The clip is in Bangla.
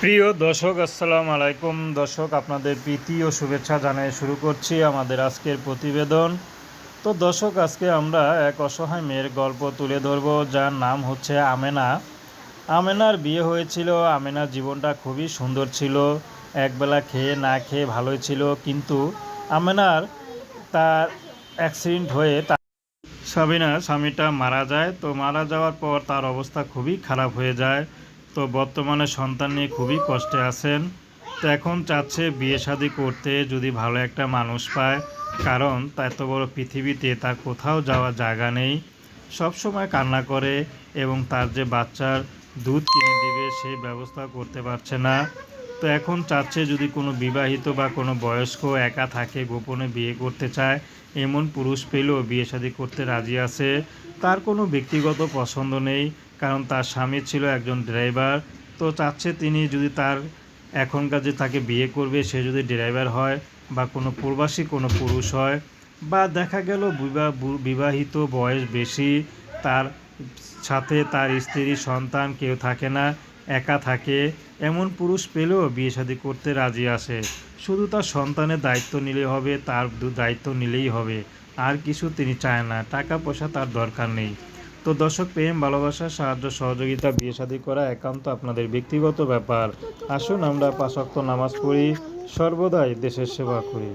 প্রিয় দর্শক, আসসালামু আলাইকুম। দর্শক, আপনাদের প্রীতি ও শুভেচ্ছা জানিয়ে শুরু করছি আমাদের আজকের প্রতিবেদন। তো দর্শক, আজকে আমরা এক অসহায় মেয়ের গল্প তুলে ধরব, যার নাম হচ্ছে আমেনা। আমেনার বিয়ে হয়েছিল, আমেনার জীবনটা খুবই সুন্দর ছিল। একবেলা খেয়ে না খেয়ে ভালোই ছিল, কিন্তু আমেনার তার অ্যাক্সিডেন্ট হয়ে তার সাবিনা স্বামীটা মারা যায়। তো মারা যাওয়ার পর তার অবস্থা খুবই খারাপ হয়ে যায়। তো বর্তমানে সন্তান নিয়ে খুবই কষ্টে আছেন। তো এখন চাচ্ছে বিয়ে শাদি করতে যদি ভালো একটা মানুষ পায়, কারণ তা এত বড় পৃথিবীতে তার কোথাও যাওয়ার জায়গা নেই। সবসময় কান্না করে এবং তার যে বাচ্চার দুধ কিনে দিবে সেই ব্যবস্থা করতে পারছে না। তো এখন চাচ্ছে যদি কোনো বিবাহিত বা কোনো বয়স্ক একা থাকে, গোপনে বিয়ে করতে চায়, এমন পুরুষ পেলেও বিয়ে শাদী করতে রাজি আছে, তার কোনো ব্যক্তিগত পছন্দ নেই, কারণ তার স্বামী ছিল একজন ড্রাইভার। তো চাচ্ছে তিনি যদি তার এখনকার যে তাকে বিয়ে করবে, সে যদি ড্রাইভার হয় বা কোনো প্রবাসী কোনো পুরুষ হয়, বা দেখা গেল বিবাহ বিবাহিত বয়স বেশি, তার সাথে তার স্ত্রী, সন্তান কেউ থাকে না একা থাকে, এমন পুরুষ পেলেও বিয়ে শাদী করতে রাজি আসে শুধু তার সন্তানের দায়িত্ব নিলেই হবে, তার দায়িত্ব নিলেই হবে। আর কিছু তিনি চায় না টাকা পয়সা তার দরকার নেই। তো দর্শক, প্রেম, ভালোবাসা, সাহায্য, সহযোগিতা, বিয়ে শাদী করা একান্ত আপনাদের ব্যক্তিগত ব্যাপার। আসুন আমরা পাঁচক্ত নামাজ পড়ি, সর্বদাই দেশের সেবা করি।